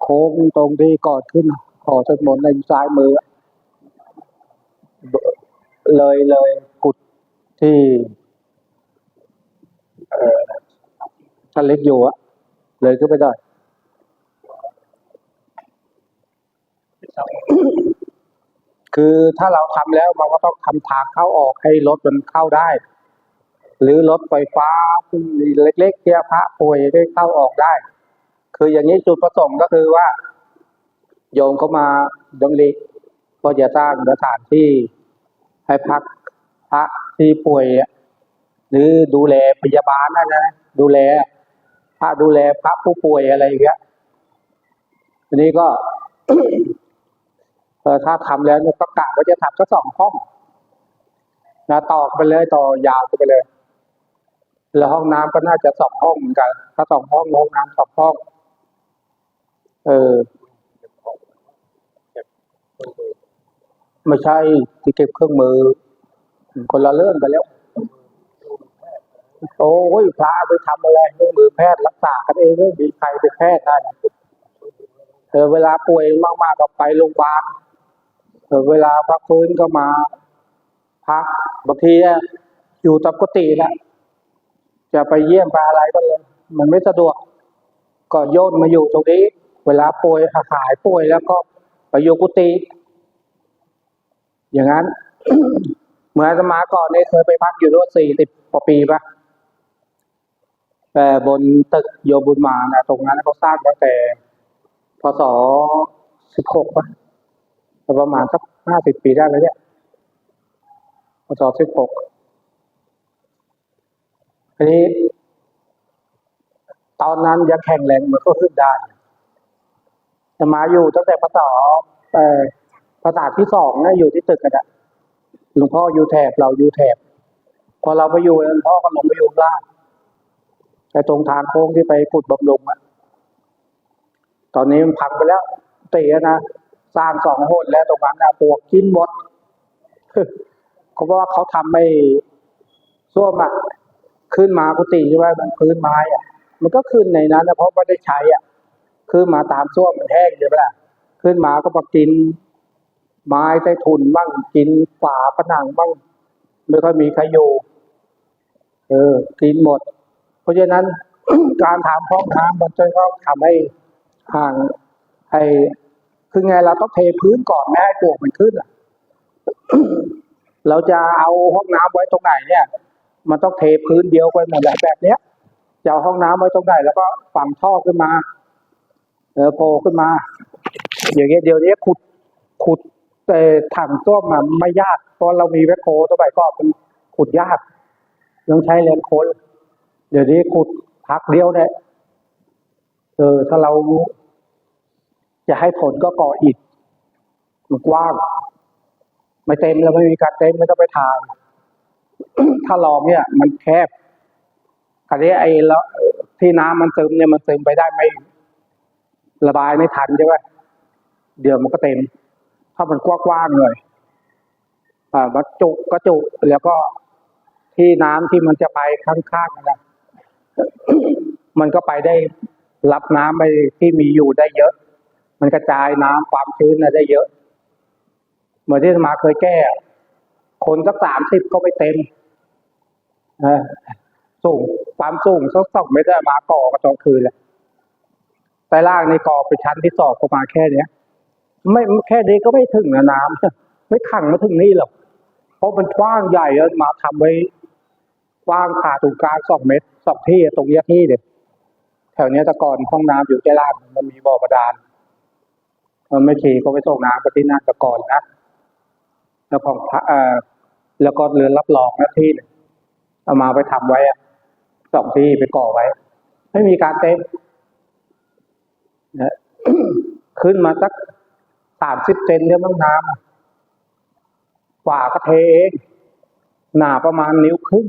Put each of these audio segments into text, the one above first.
โค้งตรงที่กอนขึ้นขอสวดมนต์ในซ้ายมือ เลยเลยกุดที่เออท่านเล็กอยู่อะเลยขึ้นไปได้คือถ้าเราทำแล้วมันก็ต้องทำทางเข้าออกให้รถมันเข้าได้ หรือรถไฟฟ้าที่เล็กๆที่พระป่วยได้เข้าออกได้ คืออย่างนี้จุดประสงค์ก็คือว่า โยมเขามาดำริก็จะสร้างสถานที่ให้พักพระที่ป่วยหรือดูแลพยาบาลนั่นนะดูแลพระดูแลพระผู้ป่วยอะไรอย่างเงี้ยทีนี้ก็เออถ้าทำแล้วเนี่ยก็กะว่าจะทำสักสองห้องนะต่อไปเลยต่อยาวไปเลย แล้วห้องน้ำก็น่าจะสองห้องเหมือนกัน ถ้าสองห้องห้องน้ำสองห้อง เออไม่ใช่ที่เก็บเครื่องมือ คนละเรื่องกันแล้ว โอ้ยพระไปทำอะไรเครื่องมือแพทย์รักษากันเองไม่มีใครเป็นแพทย์ได้เออเวลาป่วยมากๆก็ไปโรงพยาบาลเออเวลาพักฟื้นก็มาพักบางทีอยู่ตามกุฏิแหละจะไปเยี่ยมไปอะไรก็เลยมันไม่สะดวก ก็โยนมาอยู่ตรงนี้ เวลาป่วยหายป่วยแล้วก็ไปอยู่กุฏิอย่างนั้น เหมือนสมาก่อนเนี่ยเคยไปพักอยู่ด้วยสี่สิบกว่าปีปะแต่บนตึกโยบุญมานะตรงนั้นเขาสร้างตั้งแต่พศสิบหกปะประมาณสักห้าสิบปีได้ไหมเนี่ยพศสิบหกทีนี้ ตอนนั้นยังแข็งแรงมันก็ขึ้นได้ สมาอยู่ตั้งแต่พศเอ่อภาษาที่สองนะอยู่ที่ตึกกันอะหลวงพ่ออยู่แถบเราอยู่แถบพอเราไปอยู่หลวงพ่อก็ลงไปอยู่ข้างล่างแต่ตรงทางโค้งที่ไปขุดบำรุงอะตอนนี้มันพังไปแล้วเตะนะสร้างสองโหดแล้วตรงนั้นนะปวกกินหมดเขาบอกว่าเขาทำไม่ส้วมอะขึ้นมากุฏิใช่ไหมมันพื้นไม้อะมันก็ขึ้นในนั้นนะเพราะไม่ได้ใช้อะ ขึ้นมาตามส้วมมันแห้งใช่ไหมล่ะขึ้นมาก็มากิน ไม้ใต้ถุนบ้างกินฝาผนังบ้างไม่ค่อยมีใครอยู่เออกินหมด เพราะฉะนั้นการทำห้องน้ำมันจะต้องทำให้ห่างให้คือไงเราต้องเทพื้นก่อนไม่ให้ปลวกมันขึ้นอะเราจะเอาห้องน้ำไว้ตรงไหนเนี่ย มันต้องเทพื้นเดียวไปหมดแหละแบบเนี้ยจะเอาห้องน้ำไว้ตรงไหนแล้วก็ฝังท่อขึ้นมา เออโผล่ขึ้นมา อย่างเงี้ยเดี๋ยวนี้ขุดขุดแต่ถังต้วมมันไม่ยากเพราะเรามีแวคโคสมัยก่อนมันขุดยากต้องใช้แรงคนเดี๋ยวนี้ขุดพักเดียวเนี่ยเออถ้าเราจะให้ผลก็ก่ออิฐมันกว้าง ไม่เต็มแล้วไม่มีการเต็มไม่ต้องไปทางถ้าลองเนี่ย มันแคบคราวนี้ไอ้แล้วที่น้ำมันซึมเนี่ยมันซึมไปได้ไม่ ระบายไม่ทันใช่ไหมเดี๋ยวมันก็เต็ม ถ้ามันกว้างๆเลยอ่ามันจุก็จุแล้วก็ที่น้ำที่มันจะไปข้างๆนั่นแหละมันก็ไปได้รับน้ำไปที่มีอยู่ได้เยอะ มันกระจายน้ำความชื้นได้เยอะ เหมือนที่มาเคยแก้ คนสักสามสิบก็ไม่เต็มสูงความสูงสักสองเมตรอะมาก่อก็ตอนคืนแหละ ใต้ล่างในก่อไปชั้นที่สองประมาณแค่เนี้ย ไม่แค่นี้ก็ไม่ถึงนะน้ำไม่ขังมาถึงนี่หรอกเพราะมันกว้างใหญ่อะมาทำไว้กว้างผ่าตรงกลางสองเมตรสองที่ตรงเนี้ยที่เดียแถวเนี้ยต่ก่อนห้องน้ำอยู่ใต้ล่างมันมีบ่อบาดาลมันไม่ขี่ก็ไปส่งน้ำไปที่หนั่นแต่ก่อนนะแล้วของพระเอ่อแล้วก็เรือนรับรองหนะที่หนึ่งเอามาไปทำไว้อะสองที่ไปก่อไว้ ไม่มีการเต็ม นะขึ้นมาสักสามสิบเซนเนี่ยมั้งน้ำฝาก็เทเองหนาประมาณนิ้วครึ่ง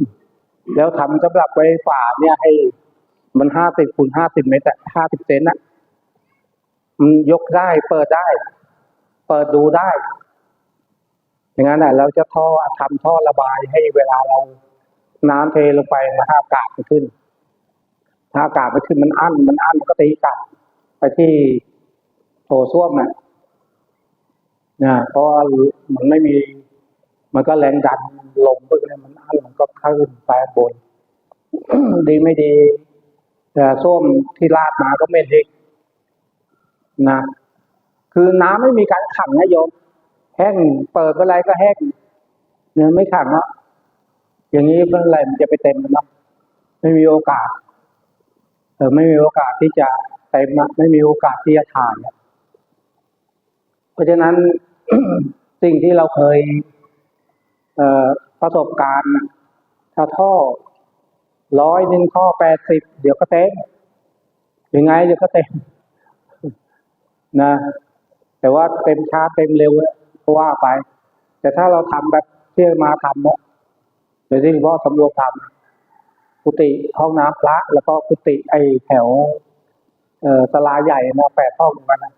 แล้วทำสำหรับไว้ฝาเนี่ยให้ มันห้าสิบคูณห้าสิบเมตรห้าสิบเซนอะมันยกได้เปิดได้ เปิดดูได้อย่างนั้นแหละเราจะท่อทำท่อระบายให้เวลาเราน้ำเทลงไปนะฮะอากาศมันขึ้น ถ้าอากาศมันขึ้นมันอั้นมันอั้นมันก็ตีกลับ ไปที่โถส้วมน่ะนะเพราะว่ามันไม่มี มันก็แรงดันลงปึ๊กเนี่ยมันอั้นมันก็ขึ้นไปบน ดีไม่ดีแต่ส้วมที่ลาดมาก็ไม่ดีนะคือน้ำไม่มีการขังนะโยม แห้งเปิดเมื่อไรก็แห้งเนื้อไม่ขังเนาะอย่างนี้เมื่อไรมันจะไปเต็มมันเนาะไม่มีโอกาสเออไม่มีโอกาสที่จะ ต็มอะไม่มีโอกาสที่จะถ่าย เพราะฉะนั้นสิ่งที่เราเคยเประสบการณ์ถ้าท่อร้อยหนึ่งท่อแปดสิบเดี๋ยวก็เต็มยังไงเดี๋ยวก็เต็มนะ แต่ว่าเต็มช้าเต็มเร็วก็ว่าไป แต่ถ้าเราทำแบบที่มาทำเนี่ยโดยที่หลวงพ่อสำรวจทำกุฏิห้องน้ำพระ แล้วก็กุฏิไอแถว เอ่อตลาใหญ่นะแปดห้องเหมือนกันนะ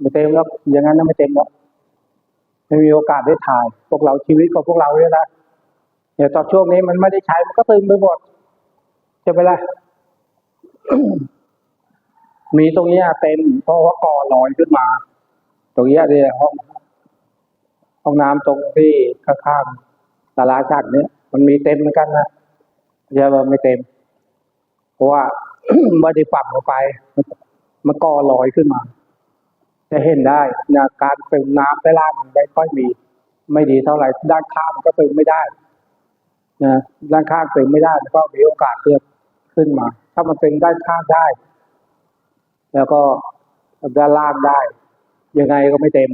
ไม่เต็มแล้วอย่างนั้นไม่เต็มแล้วไม่มีโอกาสได้ถ่าย พวกเราชีวิตของพวกเราเนี่ยนะเดี๋ยวตอนช่วงนี้มันไม่ได้ใช้มันก็ตึงไปหมดจะไปนไรมีตรงนี้เต็มเพราะว่าก่อลอยขึ้นมา ตรงนี้เนี่ยห้องห้องน้ำตรงที่ข้างๆศาลาชักเนี่ยมันมีเต็มเหมือนกันนะอย่าว่าไม่เต็ม เพราะว่า ไม่ได้ฝังลงไป มันก่อลอยขึ้นมา จะเห็นได้นะการเติมน้ำใต้ล่างมันไม่ค่อยมี ไม่ดีเท่าไหร่ด้านข้างมันก็เติมไม่ได้นะด้านข้างเติมไม่ได้มันก็มีโอกาสเพิ่มขึ้นมา ถ้ามันเติมด้านข้างได้ แล้วก็ด้านล่างได้ ยังไงก็ไม่เต็ม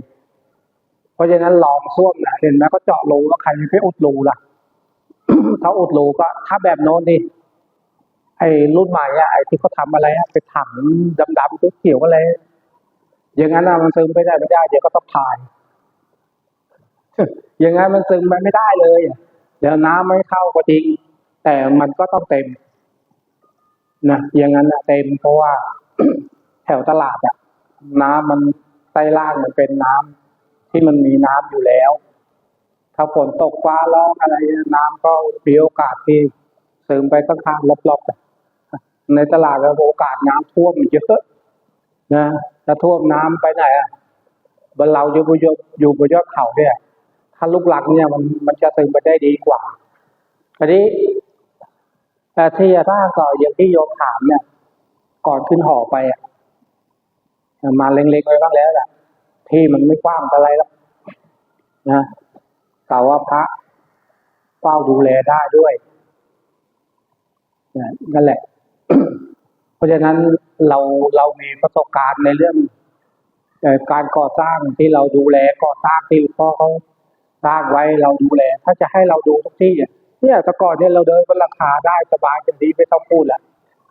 เพราะฉะนั้นลองส้วมนะเห็นไหมก็เจาะรูแล้วใครไม่ไปอุดรูล่ะถ้าอุดรูก็ถ้าแบบโน้นดิ ไอ้รุ่นใหม่อะไอ้ที่เขาทำอะไรอะไปถังดำๆเขียวอะไร อย่างนั้นอะมันซึมไม่ได้ไม่ได้ เดี๋ยวก็ต้องถ่าย อย่างนั้นมันซึมไปไม่ได้เลย เดี๋ยวน้ำไม่เข้าก็จริง แต่มันก็ต้องเต็มนะอย่างนั้นอะเต็มเพราะว่าแถวตลาดอะน้ำมันใต้ล่างมันเป็นน้ำที่มันมีน้ำอยู่แล้ว ถ้าฝนตกฟ้าร้องอะไรน้ำก็มีโอกาสที่ซึมไปข้างๆรอบๆ ในตลาดโอกาสน้ำท่วมเยอะนะถ้าท่วมน้ำไปไหนอะบนเราอยู่บนยอดอยู่บนยอดเขาเนี่ย ถ้าลูกหลักเนี่ยมันมันจะซึมไปได้ดีกว่าอันนี้แต่ที่จะร่าก็อย่างที่โยมถามเนี่ย ก่อนขึ้นหอไปอะมาเล็งๆไว้บ้างแล้วแหละที่มันไม่กว้างอะไรแล้วนะกล่าวว่าพระเฝ้าดูแลได้ด้วยนั่นแหละ เพราะฉะนั้นเราเรามีประสบการณ์ในเรื่องการก่อสร้างที่เราดูแลก่อสร้างที่ลวงพ่อเขาสร้างไว้เราดูแล ถ้าจะให้เราดูทุกที่เนี่ยแต่ก่อนเนี่ยเราเดินบนหลังคาได้สบายจะดีไม่ต้องพูดแหละ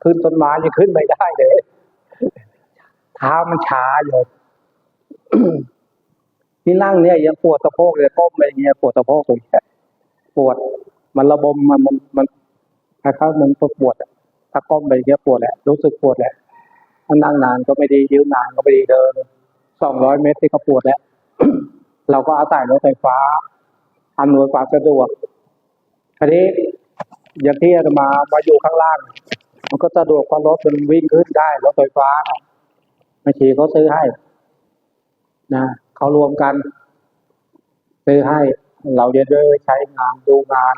ขึ้นต้นไม้ยังขึ้นไม่ได้เลยเท้ามันช้าอยู่ที่นั่งเนี่ยยังปวดสะโพกเลยก้มไปอย่างเงี้ยปวดสะโพกตรงนี้ปวดมันระบมมันมันมันคล้ายๆมันปวดปวดอะ ถ้าก้มไปเงี้ยปวดแหละ รู้สึกปวดแหละถ้านั่งนานก็ไม่ดียืนนานก็ไม่ดีเดินสองร้อยเมตรที่ก็ปวดแล้ว เราก็อาศัยรถไฟฟ้าอำนวยความสะดวกทีนี้อย่างที่อาตมามาอยู่ข้างล่าง มันก็สะดวกเพราะรถมันวิ่งขึ้นได้รถไฟฟ้าไม่ชีเขาซื้อให้นะเขารวมกันซื้อให้ เราจะได้ใช้งานดูงาน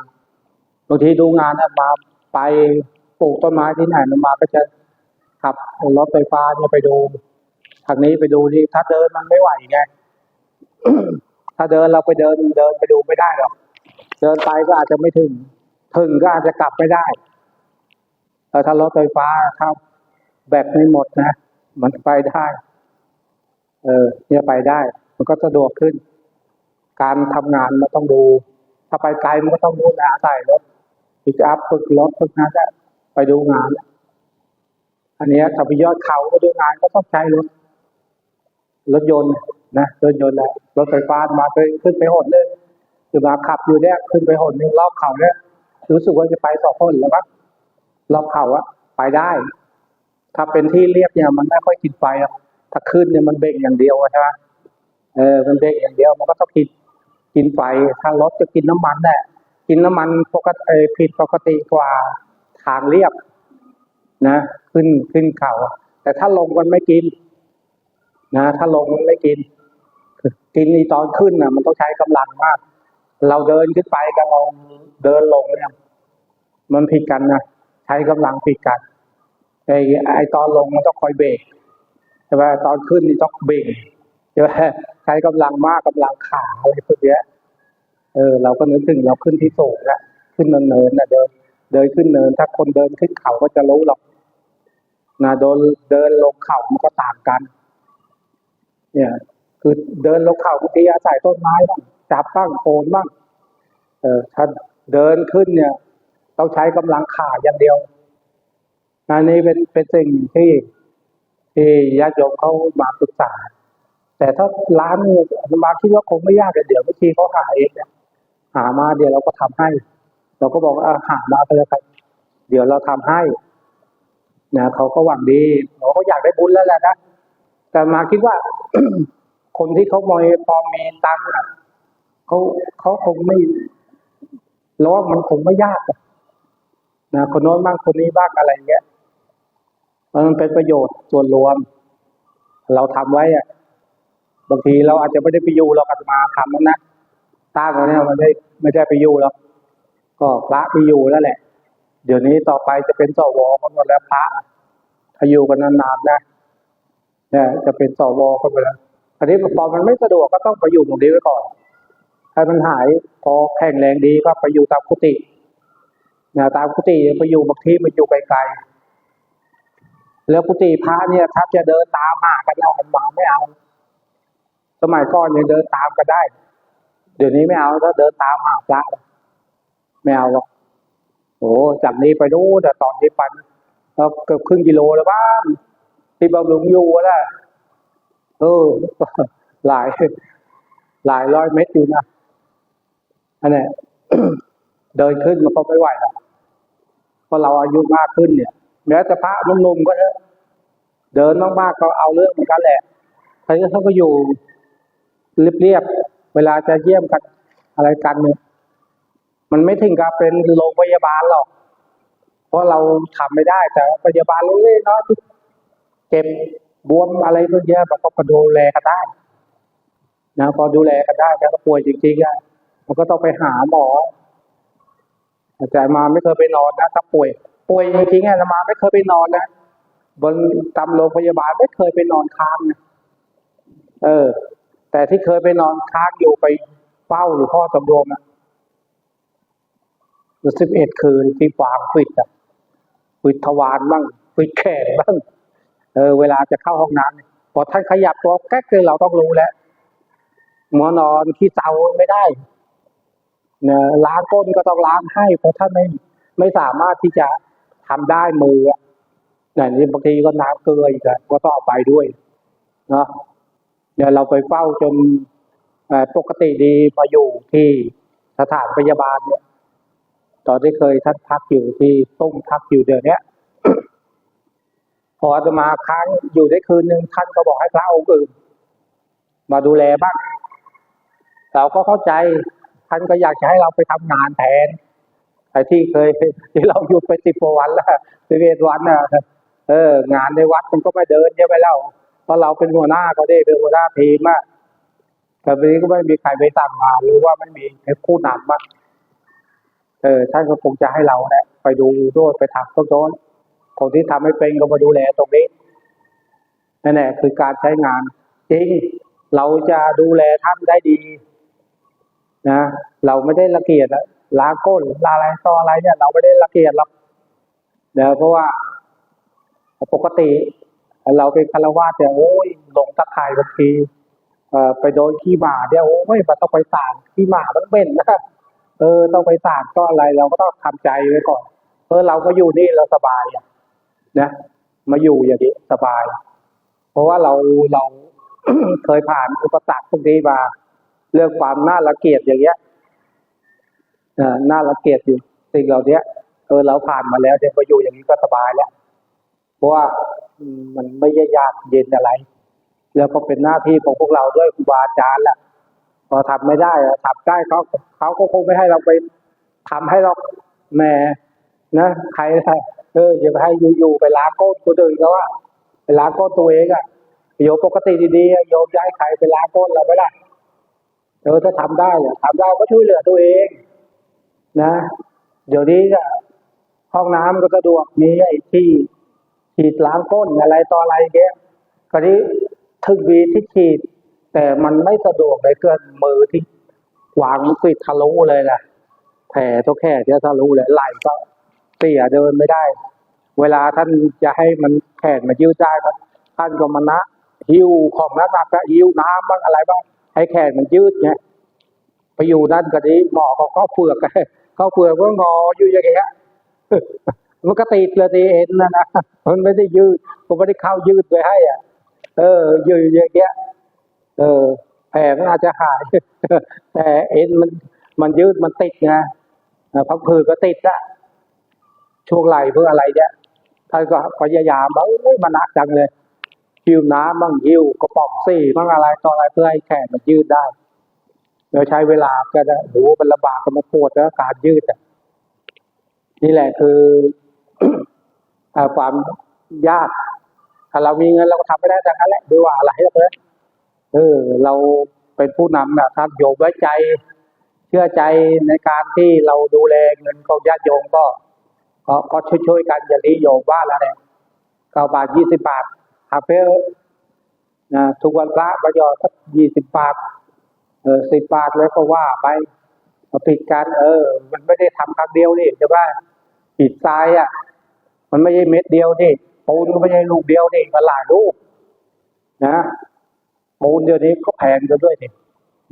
บางทีดูงานนะมาไป ปลูกต้นไม้ที่ไหนมันมาก็จะขับรถไฟฟ้าเนี่ยไปดูทางนี้ไปดูนี่ถ้าเดินมันไม่ไหวไงถ้าเดินเราไปเดินเดินไปดูไม่ได้หรอกเดินไปก็อาจจะไม่ถึง ถึงก็อาจจะกลับไม่ได้แต่ถ้ารถไฟฟ้าถ้าแบตไม่หมดนะมันไปได้ เออ เนี่ยไปได้ มันก็สะดวกขึ้น การทำงานมันต้องดู ถ้าไปไกลมันก็ต้องดูนะใส่รถปิกอัพฝึกรถฝึกงาน ไปดูงาน อันนี้ถ้าไปยอดเขาไปดูงานก็ต้องใช้รถรถยนต์นะรถยนต์แหละรถไฟฟ้ามาเคยขึ้นไปหนนึงคือมาขับอยู่เนี่ยขึ้นไปหนนึงรอบเขาเนี่ยรู้สึกว่าจะไปสองคนแล้วมั้งรอบเขาอะไปได้ ถ้าเป็นที่เรียบเนี่ยมันไม่ค่อยกินไฟอกถ้าขึ้นเนี่ยมันเบรกอย่างเดียวใช่ไหมเออมันเบรกอย่างเดียวมันก็ต้องกินกินไฟถ้ารถจะกินน้ำมันแหละกินน้ำมันปกติผิดปกติกว่า ทางเรียบนะ ขึ้นขึ้นเขาแต่ถ้าลงมันไม่กิน นะ ถ้าลงมันไม่กิน กินในตอนขึ้นน่ะ มันต้องใช้กำลังมาก เราเดินขึ้นไปกับเราเดินลงเนี่ยมันผิดกันนะใช้กำลังผิดกันไอ้ไอ้ตอนลงมันต้องคอยเบรกใช่ไหมตอนขึ้นนี่ต้องเบรกใช่ไหมใช้กำลังมากกำลังขาอะไรพวกเนี้ยเออเราก็นึกถึงเราขึ้นที่สูงแล้วขึ้นเนินๆนะเดิน เดินขึ้นเนิน ถ้าคนเดินขึ้นเขาก็จะรู้หรอกนะเดินเดินลงเขามันก็ต่างกัน เนี่ย คือเดินลงเขาบางทีอาศัยต้นไม้บ้างจับบ้างโคนบ้างเออถ้าเดินขึ้นเนี่ย ต้องใช้กำลังขาอย่างเดียวอันนี้เป็นเป็นสิ่งที่ที่ญาติโยมเขามาปรึกษา แต่ถ้าร้านเนี่ยอาตมาคิดว่าคงไม่ยากเดี๋ยวบางทีเขาหาเองเนี่ยหามาเดี๋ยวเราก็ทำให้ เราก็บอกว่าหามาไปเลยครับเดี๋ยวเราทำให้นะเขาก็หวังดีเขาก็อยากได้บุญแล้วแหละนะแต่มาคิดว่า คนที่เขามอยพอมีตังค์อะเขาเขาคงไม่ร้องมันคงไม่ยากนะคนโน้นบ้างคนนี้บ้างอะไรเงี้ยมันเป็นประโยชน์ส่วนรวม เราทำไว้อะบางทีเราอาจจะไม่ได้ไปอยู่เราอาจจะมาทำแล้วนะตั้งไว้เนี่ยมันไม่ได้ไม่ได้ไปอยู่หรอก ก็พระไปอยู่แล้วแหละ เดี๋ยวนี้ต่อไปจะเป็นสวกันหมดแล้วพระถ้าอยู่กันนานๆนะเนี่ยจะเป็นสวกันไปแล้วอันนี้พอมันไม่สะดวกก็ต้องไปอยู่ตรงนี้ไว้ก่อนให้มันหายพอแข็งแรงดีก็ไปอยู่ตามกุฏินะตามกุฏิไปอยู่บางทีมันอยู่ไกลๆแล้วกุฏิพระเนี่ยถ้าจะเดินตามหากันเอามาไม่เอา สมัยก่อนยังเดินตามกันได้ เดี๋ยวนี้ไม่เอาถ้าเดินตามหาพระ ไม่เอาหรอกโอ้จากนี้ไปดูแต่ตอนนี้ปันเราเกือบครึ่งกิโลแล้วบ้างที่บำรุงอยู่แล้วเออ หลาย หลายร้อยเมตรอยู่นะอันนี้เดินขึ้นมันก็ไม่ไหวแล้วเพราะเราอายุมากขึ้นเนี่ยแม้แต่พระนุ่มๆก็เถอะเดินมากๆก็เอาเรื่องเหมือนกันแหละใครก็เขาก็อยู่เรียบๆเวลาจะเยี่ยมกันอะไรกันเนี่ย มันไม่ถึงกับเป็นโรงพยาบาลหรอก เพราะเราทำไม่ได้ แต่พยาบาลเล็กๆเนาะเจ็บบวมอะไรพวกเนี้ยมันก็ดูแลกันได้นะพอดูแลกันได้แต่ก็ป่วยจริงๆอะมันก็ต้องไปหาหมออาจารย์มาไม่เคยไปนอนนะถ้าป่วย ป่วยจริงๆอะมาไม่เคยไปนอนนะบนตามโรงพยาบาลไม่เคยไปนอนค้างนะเออ แต่ที่เคยไปนอนค้างอยู่ไปเฝ้าหรือพ่อสำรวม อะสิบเอ็ดคืนที่ฟางฟิตอะฟิตทวารบ้างฟิตแขนบ้างเออเวลาจะเข้าห้องน้ำพอท่านขยับตัวแก๊กเลยเราต้องรู้แล้วหมอนอนที่เตาไม่ได้เนี่ยล้างก้นก็ต้องล้างให้ เพราะท่านไม่ไม่สามารถที่จะทำได้มือเนี่ยนี่บางทีก็น้ำเกลืออีกก็ต้องเอาไปด้วยเนาะเนี่ยเราไปเฝ้าจนปกติดีมาอยู่ที่สถานพยาบาลเนี่ย ตอนที่เคยท่านพักอยู่ที่ต้มพักอยู่เดี๋ยวนี้พอจะมาค้างอยู่ได้คืนหนึ่งท่านก็บอกให้พระองค์อื่น มาดูแลบ้างเราก็เข้าใจท่านก็อยากจะให้เราไปทำงานแทนไอ้ที่เคยที่เราอยู่ไปสิบกว่าวันแล้วสิบเอ็ดวันน่ะเออ งานในวัดมันก็ไม่เดินเยอะไปแล้วเพราะเราเป็นหัวหน้าก็ได้เป็นหัวหน้าทีมอะแต่วันนี้ก็ไม่มีใครไปสั่งงานหรือว่าไม่มีผู้นำอะ เออท่านก็คงจะให้เราเนี่ยไปดูด้วยไปทำตรงโน้นคนที่ทำไม่เป็นก็มาดูแลตรงนี้นั่นแหละคือการใช้งาน จริงเราจะดูแลท่านได้ดีนะเราไม่ได้ละเกียดอะล้าก้นลาอะไรต่ออะไรเนี่ย เราไม่ได้ละเกียดหรอกเดี๋ยวเพราะว่าปกติ เราเป็นคารวะเนี่ยโอ้ยลงตะข่ายบางทีไปโดนขี้หมาเนี่ยโอ้ยมันต้องไปสางขี้หมามันเป็นนะ เออต้องไปสางก็อะไรเราก็ต้องทำใจไว้ก่อน เออเราก็อยู่นี่เราสบายนะมาอยู่อย่างนี้สบาย เพราะว่าเราเราเคยผ่านอุปสรรคพวกนี้มาเรื่องความน่าละเกียดอย่างเงี้ยน่าละเกียดอยู่สิ่งเหล่านี้เออเราผ่านมาแล้วเดี๋ยวมาอยู่อย่างนี้ก็สบายแล้วเพราะว่ามันไม่ยยากเย็นอะไร แล้วก็เป็นหน้าที่ของพวกเราด้วยครูบาอาจารย์แหละ พอทำไม่ได้ทำได้เขาเขาก็คงไม่ให้เราไปทำให้เราแหมนะใครล่ะเอออย่าไปให้อยู่ๆไปล้างก้นคนอื่นเขาว่าไปล้างก้นตัวเองอะโยมปกติดีๆโยมย้ายใครไปล้างก้นเราไม่ได้เออถ้าทำได้อะทำได้ก็ช่วยเหลือตัวเอง นะ เดี๋ยวนี้ก็ห้องน้ำก็สะดวกมีไอ้ที่ฉีดล้างก้นอะไรต่ออะไรเงี้ยคราวนี้ถึงมีที่ฉีด แต่มันไม่สะดวกเลยเกินมือที่วางปิดทะลุเลยแหละแผลตัวแค่จะทะลุเลยไหล่ก็เสียเดินไม่ได้ เวลาท่านจะให้มันแขนมายืดได้ท่านก็มานะหิวของนักหนักก็หิวน้ำบ้างอะไรบ้างให้แขนมันยืดไงไปอยู่นั่นก็ดีหมอเขาก็เฟือกเขาเฟือกก็งออยู่อย่างเงี้ยมันก็ติดเลยทีเอ็นนะนะมันไม่ได้ยืดก็ไม่ได้เข้ายืดไปให้อะ เออยืดอย่างเงี้ย เออ แผลมันอาจจะหาย แต่เอ็นมันมันยืดมันติดไงเอ่อพักผืดก็ติดอะช่วงไหลเพื่ออะไรเนี่ยท่านก็พยายามว่าเอ้ยมันหนักจังเลยหิวน้ำบ้างหิวกระป๋องสี่บ้างอะไรต่ออะไรเพื่อให้แขนมันยืดได้เดี๋ยวใช้เวลาก็จะโหมันลำบากก็มาปวดแล้วการยืดอะนี่แหละคือความยากถ้าเรามีเงินเราก็ทำไม่ได้ดังนั้นแหละด้วยว่าอะไรก็เลย เออ เราเป็นผู้นำนะท่านโยมไว้ใจ เชื่อใจในการที่เราดูแลเงินของญาติโยมก็ ก็ก็ช่วยๆกันอย่างนี้โยมว่าแล้วเนี่ยเก้าบาทยี่สิบบาทหาเพื่อนะทุกวันพระประโยชน์สักยี่สิบบาทเออสิบบาทแล้วก็ว่าไปมาปิดกันเออ มันไม่ได้ทำครั้งเดียวนี่ใช่ไหมปิดทรายอะ มันไม่ใช่เม็ดเดียวนี่ปูนก็ไม่ใช่ลูกเดียวนี่มันหลายลูกนะ ปูนเดี๋ยวนี้ก็แพงกันด้วยนี่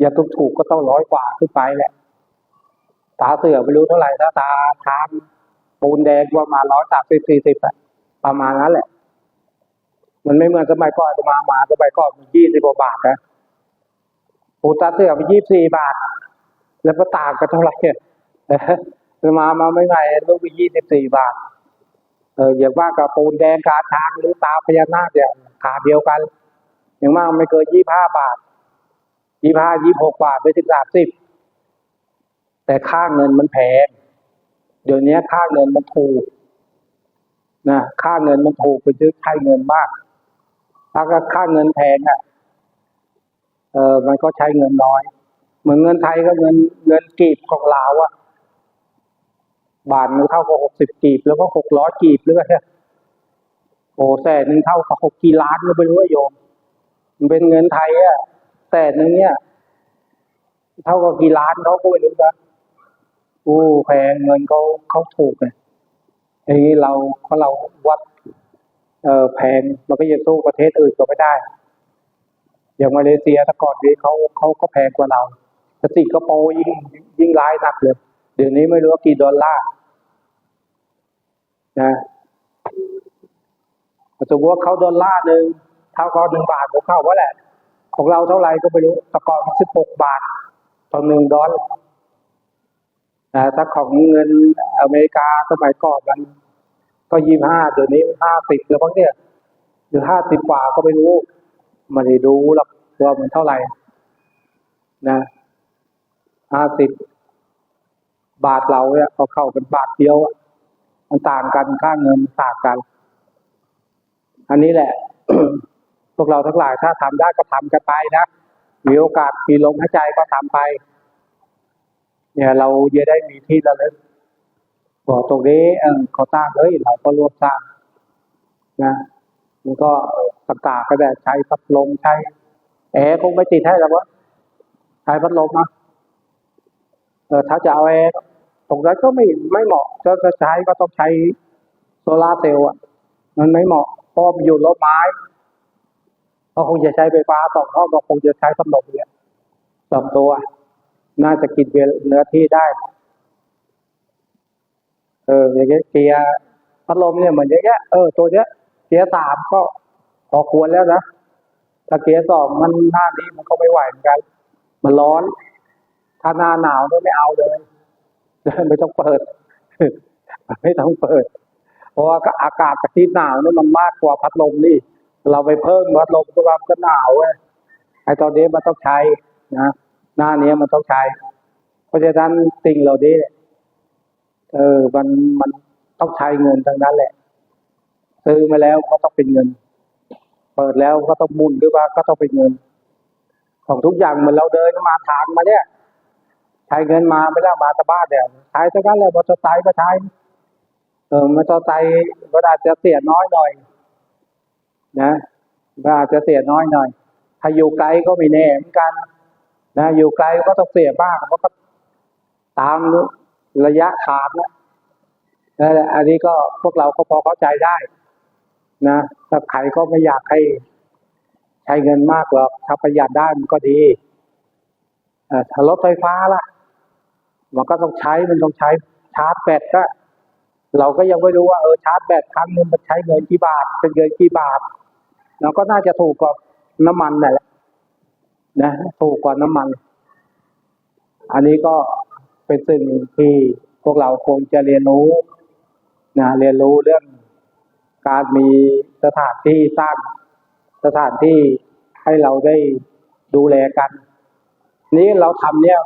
อย่าถูกถูกก็ต้องร้อยกว่าขึ้นไปแหละตาเสือไม่รู้เท่าไหร่ถ้าตาทามปูนแดงประมาร้อยสามสิบสี่สิบประมาณนั้นแหละ มันไม่เหมือนสมัยก่อนมาหมาสมัยก่อนมันยี่สิบกว่าบาทนะปูนตาเสือไปยี่สิบสี่บาท แล้วก็ต่างกันเท่าไหร่เนี่ยมามาไม่ใหม่ลูกไปยี่สิบสี่บาทเอออย่างว่ากับปูนแดงกาช้างหรือตาพญานาคเนี่ยขาเดียวกัน อย่างมากไม่เกินยี่ห้าบาทยี่ห้ายี่หกบาทไปถึงสามสิบแต่ค่าเงินมันแพงเดี๋ยวนี้ค่าเงินมันถูกนะค่าเงินมันถูกไปซื้อใช้เงินมากถ้าก็ค่าเงินแพงอะเออมันก็ใช้เงินน้อย เหมือนเงินไทยก็เงินเงินกีบของลาวอะบาทหนึงเท่ากับหกสิบกีบ แล้วก็หกร้อยกีบหรือไงโอ้แสนหนึ่งเท่ากับหกกี่ล้านก็ไม่รู้ว่าโยม มันเป็นเงินไทยอะแสนหนึ่งเนี่ย เท่ากับกี่ล้านเขาก็ไม่รู้นะโอ้แพงเงินเขาเขาถูกไงทีนี้เราเพราะเราวัดเออแพงมันก็ยังสู้ประเทศอื่นก็ไม่ได้ อย่างมาเลเซียต่ก่อนนี้เขาเขาก็แพงกว่าเราแต่สิงคโปยิ่งยิ่งร้ายหนักเลยเดี๋ยวนี้ไม่รู้ว่ากี่ดอลลาร์นะสมมติว่าเขาดอลลาร์หนึ่ง เท่ากับหนึ่งบาทของเข้าว่าแหละ ของเราเท่าไหร่ก็ไม่รู้ต่ก่อนสิบหกบาทต่อหนึ่งดอลนะถ้าของเงินอเมริกาสมัยก่อนมันก็ยี่ห้าเดี๋ยวนี้ห้าสิบแล้วบ้างเนี่ยหรือห้าสิบกว่าก็ไม่รู้ไมันได้รู้หรอกว่ามันเท่าไหร่นะห้าสิบบาทเราเนี่ยเขาเข้าเป็นบาทเดียวมันต่างกันค่าเงินต่างกัน อันนี้แหละ พวกเราทั้งหลายถ้าทำได้ก็ทำกันไปนะมีโอกาสมีลมหายใจก็ทำไป เนี่ยเราจะได้มีที่ระลึกบอกตรงนี้เออเขาสร้างเอ้ยเราก็ร่วมสร้างนะมันก็ต่างๆก็ได้ใช้พัดลมใช้แอร์คงไม่ติดให้หรอกวะใช้พัดลมอะเออถ้าจะเอาแอร์ตรงนั้นก็ไม่ไม่เหมาะจะจะใช้ก็ต้องใช้โซลาเซลล์อะ มันไม่เหมาะเพราะมันอยู่รถไม้ ก็คงจะใช้ไฟฟ้าสองห้องก็คงจะใช้พัดลมเนี่ยสองตัว น่าจะกินเนื้อที่ได้ เอออย่างเงี้ยเกียร์พัดลมเนี่ยเหมือนอย่างเงี้ยเออตัวเนี้ยเกียร์สามก็พอควรแล้วนะถ้าเกียร์สองมันหน้านี้มันก็ไม่ไหวเหมือนกัน มันร้อน ถ้าหน้าหนาวก็ไม่เอาเลย ไม่ต้องเปิด ไม่ต้องเปิด เพราะว่าก็อากาศกับที่หนาวนี่มันมากกว่าพัดลมนี่ เราไปเพิ่มพัดลมก็ว่าก็หนาวเว้ยไอตอนนี้มันต้องใช้นะหน้านี้มันต้องใช้ เพราะฉะนั้นสิ่งเหล่านี้เออมันมันต้องใช้เงินทั้งนั้นแหละซื้อมาแล้วก็ต้องเป็นเงิน เปิดแล้วก็ต้องหมุนหรือว่าก็ต้องเป็นเงิน ของทุกอย่างเหมือนเราเดินมาทางมาเนี่ยใช้เงินมาไม่ได้มาตะบ้าเนี่ยใช้ทั้งนั้นแหละมอเตอร์ไซค์ก็ใช้เออมอเตอร์ไซค์ก็อาจจะเสียน้อยหน่อย นะก็อาจจะเสียน้อยหน่อย ถ้าอยู่ไกลก็ไม่แน่เหมือนกัน นะอยู่ไกลก็ต้องเสียบ้างเพราะก็ตามระยะทางนะนั่แหละอันนี้ก็พวกเราก็พอเข้าใจได้ นะถ้าใครก็ไม่อยากให้ใช้เงินมากหรอกถ้าประหยัดได้มันก็ดีถ้ารถไฟฟ้าล่ะ มันก็ต้องใช้มันต้องใช้ชาร์จแบตก็ เราก็ยังไม่รู้ว่าเออชาร์จแบตครั้งนึงมันใช้เงินกี่บาทเป็นเงินกี่บาท เราก็น่าจะถูกกว่าน้ำมันนั่นแหละนะถูกกว่าน้ำมัน อันนี้ก็เป็นสิ่งที่พวกเราคงจะเรียนรู้นะเรียนรู้เรื่องการมีสถานที่สร้างสถานที่ให้เราได้ดูแลกัน นี้เราทำเนี่ย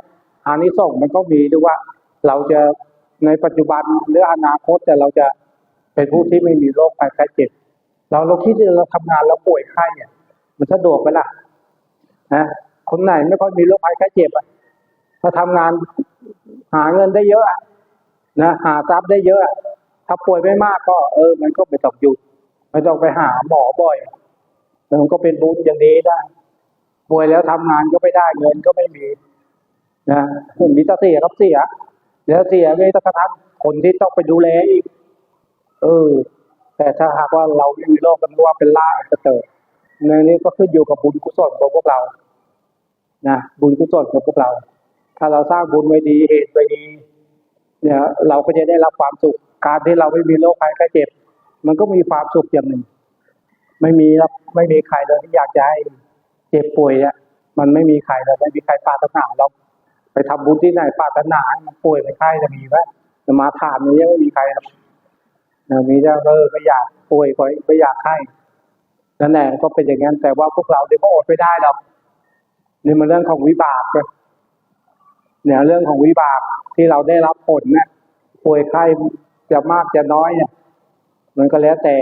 อานิสงส์มันก็มีด้วยว่า เราจะในปัจจุบันหรืออนาคตแต่เราจะเป็นผู้ที่ไม่มีโรคภัยไข้เจ็บ เราเราคิดเราทำงานแล้วป่วยไข้เนี่ย มันสะดวกไหมล่ะนะคนไหนไม่ค่อยมีโรคภัยไข้เจ็บอะถ้าทำงานหาเงินได้เยอะนะหาทรัพย์ได้เยอะ ถ้าป่วยไม่มากก็ เออ มันก็ไม่ต้องหยุดไม่ต้องไปหาหมอบ่อยแล้วมันก็เป็นบุญอย่างนี้ได้ ป่วยแล้วทำงานก็ไม่ได้เงินก็ไม่มีนะมีแต่เสียครับเสียแล้วเสียไม่ต้องกระทั่งคนที่ต้องไปดูแลอีกเออ แต่ถ้าหากว่าเราไม่มีโรคกันว่าเป็นล่าจะเติดในนี้ก็ขึ้นอยู่กับบุญกุศลของพวกเรานะบุญกุศลของพวกเรา ถ้าเราสร้างบุญไว้ดีเหตุไว้ดี เนี่ย เราก็จะได้รับความสุขการที่เราไม่มีโรคภัยไข้เจ็บ มันก็มีความสุขอย่างหนึ่ง ไม่มีรับไม่มีใครเลยที่อยากจะให้เจ็บป่วยอะมันไม่มีใครเลยไม่มีใครปารถนาเราไปทำบุญที่ไหนปารถนาให้มันป่วยไม่ไข้จะมีไหมจะมาถามนี้ยังไม่มีใครหรอก นะมีแต่เออไม่อยากป่วยก็ไม่อยากไข้นั่นแหละก็เป็นอย่างนั้นแต่ว่าพวกเราเดี๋ยวก็อดไม่ได้หรอกนี่มันเรื่องของวิบากเนี่ยเรื่องของวิบากที่เราได้รับผลเนี่ยป่วยไข้จะมากจะน้อยเนี่ย มันก็แล้วแต่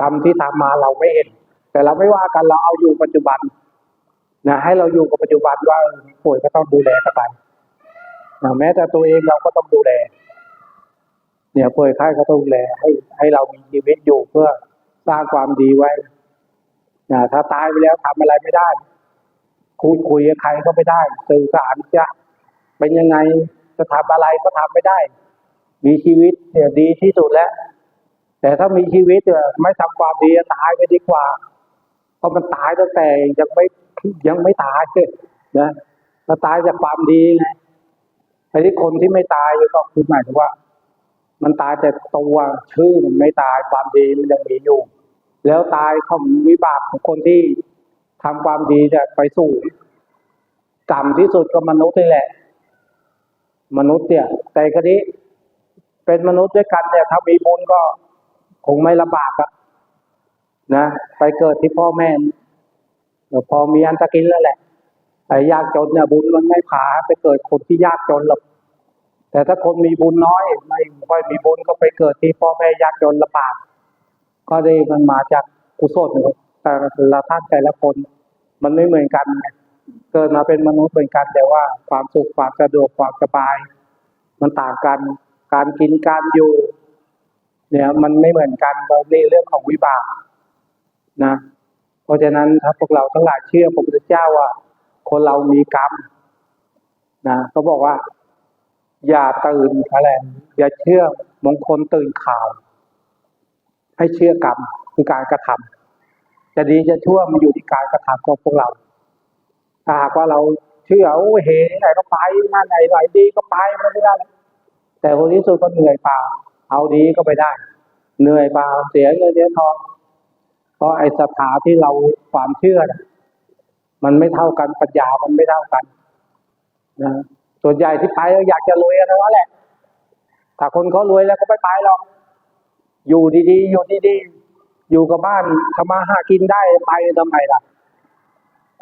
กรรมที่ทำมาเราไม่เห็น แต่เราไม่ว่ากันเราเอาอยู่ปัจจุบันนะให้เราอยู่กับปัจจุบันว่าป่วยก็ต้องดูแลกันไปนะแม้แต่ตัวเองเราก็ต้องดูแล เนี่ยป่วยไข้ก็ต้องดูแลให้ให้เรามีชีวิตอยู่เพื่อสร้างความดีไว้นะถ้าตายไปแล้วทำอะไรไม่ได้คุยคุยกับใครก็ไม่ได้สื่อสารจะเป็นยังไงจะทำอะไรก็ทำไม่ได้ มีชีวิตเนี่ยดีที่สุดแล้ว แต่ถ้ามีชีวิตเนี่ยไม่ทำความดีตายไปดีกว่า เพราะมันตายตั้งแต่ยังไม่ยังไม่ตายเนะมันตายจากความดีไงไอ้ที่คนที่ไม่ตายก็คือหมายถึงว่า มันตายแต่ตัวชื่อมันไม่ตายความดีมันยังมีอยู่ แล้วตายของวิบากของคนที่ทำความดีจะไปสู่กรรมที่สุดก็มนุษย์นี่แหละ มนุษย์เนี่ย แต่คดีเป็นมนุษย์ด้วยกันเนี่ยถ้ามีบุญก็คงไม่ลำบากอะนะไปเกิดที่พ่อแม่เดี๋ยวพอมีอันตะกินแล้วแหละไอ้ยากจนเนี่ยบุญมันไม่ผาไปเกิดคนที่ยากจนหรอก แต่ถ้าคนมีบุญน้อยไม่ค่อยมีบุญก็ไปเกิดที่พ่อแม่ยากจนลำบาก ก็ได้มันมาจากกุศลแต่ละท่านแต่ละคน มันไม่เหมือนกันเกิดมาเป็นมนุษย์เหมือนกันแต่ว่าความสุขความสะดวกความสบาย มันต่างกันการกินการอยู่ เนี่ยมันไม่เหมือนกันนี่เรื่องของวิบากนะ เพราะฉะนั้นถ้าพวกเราทั้งหลายเชื่อพระพุทธเจ้าว่า คนเรามีกรรมนะเขาบอกว่า อย่าตื่นอะไรอย่าเชื่อมงคลตื่นข่าว ให้เชื่อกรรมคือการกระทำจะดีจะชั่วมันอยู่ที่การกระทำของพวกเราถ้าหากว่าเราเชื่อโอ้เห็นไหนก็ไปนั่นไหนไหนดีก็ไปมันไม่ได้ แต่คนที่สุดก็เหนื่อยเปล่า เอาดีก็ไปได้ เหนื่อยเปล่าเสียเงินเสียทองเพราะไอ้สถาที่เราความเชื่อนะมันไม่เท่ากันปัญญามันไม่เท่ากันนะ ส่วนใหญ่ที่ไปอยากจะรวยอะไรวะแหละ ถ้าคนเขารวยแล้วก็ไม่ไปหรอก อยู่ดีๆ อยู่ดีๆ อยู่กับบ้านทำมาหากินได้ไปทำไมล่ะ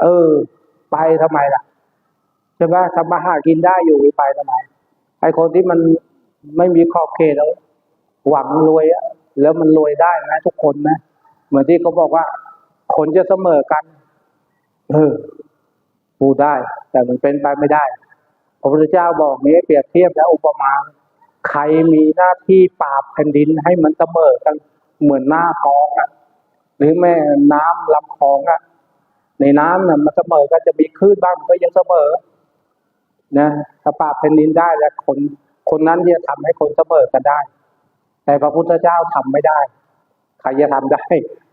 เออ ไปทำไมล่ะใช่ไหมทำมาหากินได้อยู่ไปทำไม ไอ้คนที่มันไม่มีขอบเขตแล้ว หวังรวยอะแล้วมันรวยได้นะทุกคนนะ เหมือนที่เขาบอกว่า คนจะเสมอกัน เออพูดได้ แต่มันเป็นไปไม่ได้ ระพุทธเจ้าบอกนี้เปรียบเทียบแล้วอุปมาใครมีหน้าที่ปราบแผ่นดินให้มันเสมอกันเหมือนหน้าคลองอะหรือแม่น้ำลำคลองอะในน้ำน่ะมันเสมอกันจะมีคลื่นบ้างมันก็ยังเสมอนะถ้าปราบแผ่นดินได้แล้วคนคนนั้นจะทำให้คนเสมอกันได้ แต่พระพุทธเจ้าทำไม่ได้ใครจะทำได้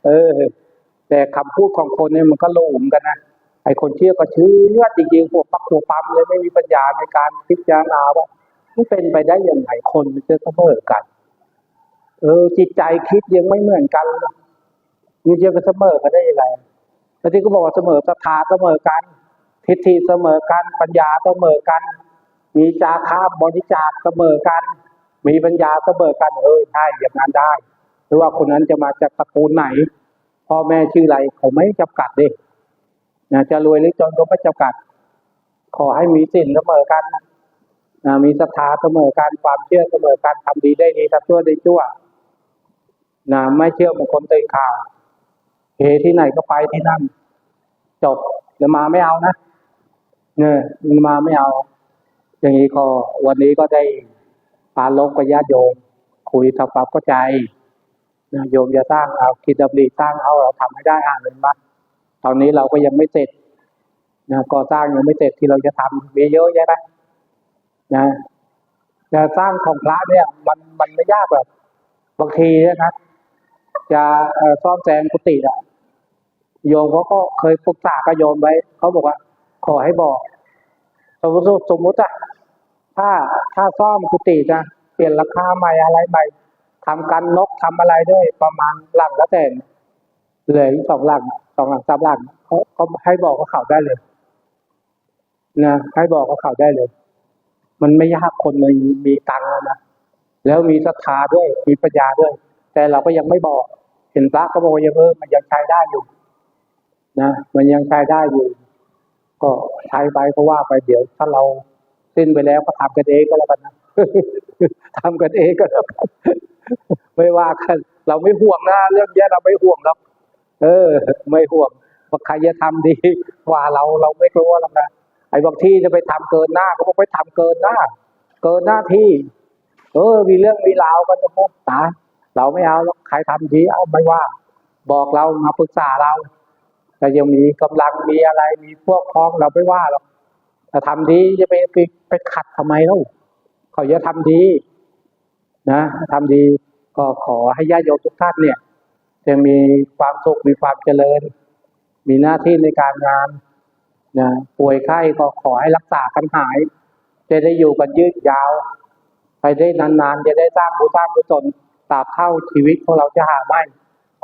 เออ แต่คำพูดของคนเนี่ยมันก็โลมกันนะ ไอ้คนเชื่อก็เชื่อจริงๆหัวปักหัวปั๊มเลยไม่มีปัญญาในการพิจารณาว่ามันเป็นไปได้อย่างไรคนมันจะเสมอกัน เออ จิตใจคิดยังไม่เหมือนกันเลยมันจะไปเสมอกันได้ยังไงแล้วที่ก็บอกว่าเสมอศรัทธาเสมอกัน ทิฏฐิเสมอกัน ปัญญาเสมอกัน มีจาคะบริจาคเสมอกัน มีปัญญาเสมอกันเออใช่อย่างนั้นได้ หรือว่าคนนั้นจะมาจากตระกูลไหนพ่อแม่ชื่ออะไรเขาไม่จำกัดดิ นะจะรวยหรือจนก็ไม่จำกัด ขอให้มีสินเสมอกันนะมีศรัทธาเสมอกันความเชื่อเสมอกันทำดีได้ดีทำชั่วได้ชั่วนะไม่เชื่อบุคคลตื่นข่าวเฮที่ไหนก็ไปที่นั่น จบเดี๋ยวมาไม่เอานะเนี่ยมาไม่เอา อย่างนี้ก็วันนี้ก็ได้ปาลบกับญาติโยม คุยทำความเข้าใจโยมจะสร้างเอาคิดดับลีสร้างเอาเราทำให้ได้อ่านเลยมั้ย ตอนนี้เราก็ยังไม่เสร็จนะก่อสร้างยังไม่เสร็จที่เราจะทำมีเยอะแยะนะนะจะสร้างของพระเนี่ยมันมันไม่ยากแบบบางทีเนยนะจะเอ่อซ่อมแซมกุฏิอะโยมเขาก็เคยปรึกษากับโยมไว้เขาบอกว่า ขอให้บอกสมมติสมมติอะถ้าถ้าซ่อมกุฏิจะเปลี่ยนราคาใหม่อะไรใหม่ทำกันนกทำอะไรด้วยประมาณหลังละแต่ เหลืออีกสองหลังสองหลังสามหลังเขาเขาให้บอกกับเขาได้เลยนะให้บอกกับเขาได้เลย มันไม่ยากคนมันมีตังค์นะแล้วมีศรัทธาด้วยมีปัญญาด้วย แต่เราก็ยังไม่บอก เห็นพระก็บอกยังเออมันยังใช้ได้อยู่นะมันยังใช้ได้อยู่ ก็ใช้ไปก็ว่าไปเดี๋ยว ถ้าเราสิ้นไปแล้วก็ทำกันเองก็แล้วกันนะทำกันเองก็แล้วกันไม่ว่ากัน เราไม่ห่วงนะเรื่องเนี้เราไม่ห่วงหรอก เออ ไม่ห่วงว่าใครจะทำดีกว่าเราเราไม่กลัวหรอกนะไอ้บางที่จะไปทำเกินหน้าเขาบอกไปทำเกินหน้า เกินหน้าที่ เออ มีเรื่องมีราวกันจะพูดตาเราไม่เอาหรอกใครทำดีเอาไม่ว่า บอกเรามาปรึกษาเรา แต่ยังมีกำลังมีอะไรมีพวกพ้องเราไม่ว่าหรอกถ้าทำดีจะไปไปไปขัดทำไมเล่าเขาจะทำดี นะทำดีก็ขอให้ญาติโยมทุกท่านเนี่ย จะมีความสุขมีความเจริญ มีหน้าที่ในการงานนะป่วยไข้ก็ขอให้รักษากันหาย จะได้อยู่กันยืดยาว ไปได้นานๆ จะได้สร้างบุญสร้างกุศลตราบเท่าชีวิตของเราจะหาไม่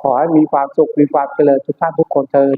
ขอให้มีความสุขมีความเจริญทุกท่านทุกคนเถิด